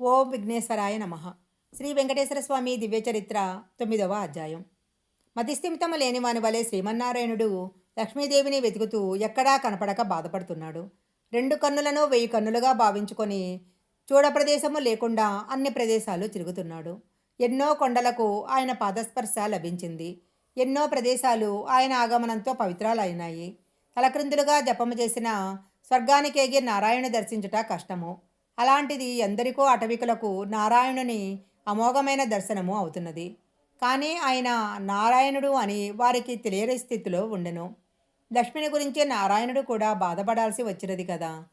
ఓం విఘ్నేశ్వరాయ నమ. శ్రీ వెంకటేశ్వర స్వామి దివ్యచరిత్ర తొమ్మిదవ అధ్యాయం. మతిస్థిమితము లేని వాని వలె శ్రీమన్నారాయణుడు లక్ష్మీదేవిని వెతుకుతూ ఎక్కడా కనపడక బాధపడుతున్నాడు. రెండు కన్నులను వెయ్యి కన్నులుగా భావించుకొని చూడప్రదేశము లేకుండా అన్ని ప్రదేశాలు తిరుగుతున్నాడు. ఎన్నో కొండలకు ఆయన పాదస్పర్శ లభించింది. ఎన్నో ప్రదేశాలు ఆయన ఆగమనంతో పవిత్రాలైనాయి. తలక్రిందులుగా జపము చేసిన స్వర్గానికేగి నారాయణ దర్శించుట కష్టము. అలాంటిది ఎందరికో అటవికులకు నారాయణుని అమోఘమైన దర్శనము అవుతున్నది. కానీ ఆయన నారాయణుడు అని వారికి తెలియని స్థితిలో ఉండెను. లక్ష్మిని గురించి నారాయణుడు కూడా బాధపడాల్సి వచ్చినది కదా.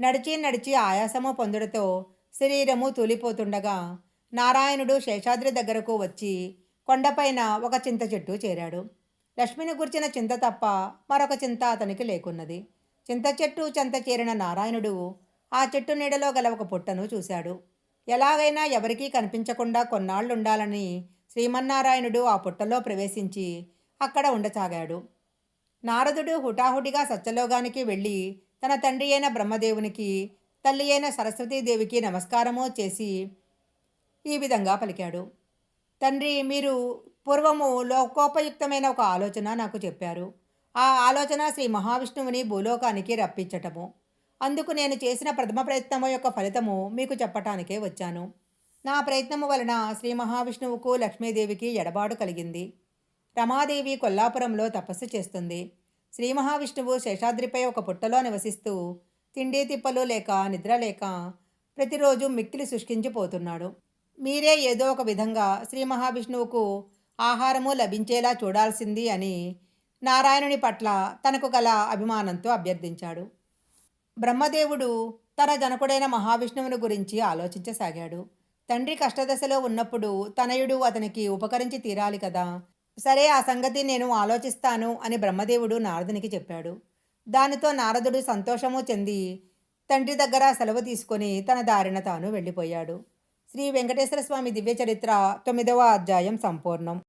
నడిచి నడిచి ఆయాసము పొందుడతో శరీరము తూలిపోతుండగా నారాయణుడు శేషాద్రి దగ్గరకు వచ్చి కొండపైన ఒక చింత చెట్టు చేరాడు. లక్ష్మిని గుర్చిన చింత తప్ప మరొక చింత అతనికి లేకున్నది. చింత చెట్టు చెంత చేరిన నారాయణుడు ఆ చెట్టు నీడలో గల ఒక పుట్టను చూశాడు. ఎలాగైనా ఎవరికీ కనిపించకుండా కొన్నాళ్ళుండాలని శ్రీమన్నారాయణుడు ఆ పుట్టలో ప్రవేశించి అక్కడ ఉండసాగాడు. నారదుడు హుటాహుటిగా సత్యలోగానికి వెళ్ళి తన తండ్రి అయిన బ్రహ్మదేవునికి తల్లి అయిన సరస్వతీదేవికి నమస్కారము చేసి ఈ విధంగా పలికాడు. తండ్రి మీరు పూర్వము లోకోపయుక్తమైన ఒక ఆలోచన నాకు చెప్పారు. ఆ ఆలోచన శ్రీ మహావిష్ణువుని భూలోకానికి రప్పించటము. అందుకు నేను చేసిన ప్రథమ ప్రయత్నము యొక్క ఫలితము మీకు చెప్పటానికే వచ్చాను. నా ప్రయత్నము వలన శ్రీ మహావిష్ణువుకు లక్ష్మీదేవికి ఎడబాటు కలిగింది. రమాదేవి కొల్లాపురంలో తపస్సు చేస్తుంది. శ్రీ మహావిష్ణువు శేషాద్రిపై ఒక పుట్టలో నివసిస్తూ తిండి తిప్పలు లేక నిద్ర లేక ప్రతిరోజు మిక్కిలి శుష్కించిపోతున్నాడు. మీరే ఏదో ఒక విధంగా శ్రీ మహావిష్ణువుకు ఆహారము లభించేలా చూడాల్సింది అని నారాయణుని పట్ల తనకు గల అభిమానంతో అభ్యర్థించాడు. బ్రహ్మదేవుడు తన జనకుడైన మహావిష్ణువుని గురించి ఆలోచించసాగాడు. తండ్రి కష్టదశలో ఉన్నప్పుడు తనయుడు అతనికి ఉపకరించి తీరాలి కదా. సరే ఆ సంగతి నేను ఆలోచిస్తాను అని బ్రహ్మదేవుడు నారదునికి చెప్పాడు. దానితో నారదుడు సంతోషము చెంది తండ్రి దగ్గర సెలవు తీసుకొని తన దారిన తాను వెళ్ళిపోయాడు. శ్రీ వెంకటేశ్వర స్వామి దివ్య చరిత్ర తొమ్మిదవ అధ్యాయం సంపూర్ణం.